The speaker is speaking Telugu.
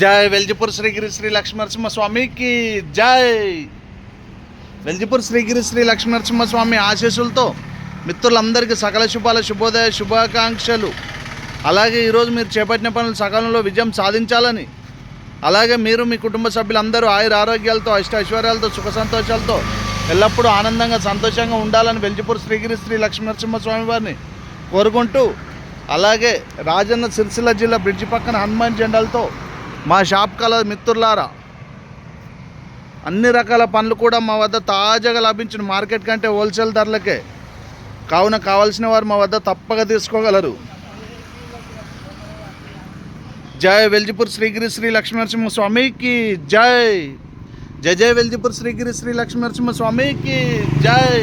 జై వెల్జిపూర్ శ్రీగిరి శ్రీ లక్ష్మీనరసింహ స్వామికి జై. వెల్జిపూర్ శ్రీగిరి శ్రీ లక్ష్మీనరసింహ స్వామి ఆశీస్సులతో మిత్రులందరికీ సకల శుభాల శుభోదయ శుభాకాంక్షలు. అలాగే ఈరోజు మీరు చేపట్టిన పనులు సకాలంలో విజయం సాధించాలని. అలాగే మీరు మీ కుటుంబ సభ్యులందరూ ఆయుర ఆరోగ్యాలతో అష్ట ఐశ్వర్యాలతో సుఖ సంతోషాలతో ఎల్లప్పుడూ ఆనందంగా సంతోషంగా ఉండాలని వెల్జిపూర్ శ్రీగిరి శ్రీ లక్ష్మీనరసింహ స్వామి వారిని కోరుకుంటూ అలాగే రాజన్న సిరిసిల్ల జిల్లా బ్రిడ్జి పక్కన హనుమాన్ జెండాలతో మా షాప్ కల మిత్రులారా అన్ని రకాల పండ్లు కూడా మా వద్ద తాజాగా లభించిన మార్కెట్ కంటే హోల్సేల్ ధరలకే. కావున కావాల్సిన వారు మా వద్ద తప్పక తీసుకోగలరు. జై వెల్జిపూర్ శ్రీగిరి శ్రీ లక్ష్మీనరసింహ స్వామికి జై. జై జై వెల్జిపూర్ శ్రీగిరి శ్రీ లక్ష్మీనరసింహ స్వామికి జై.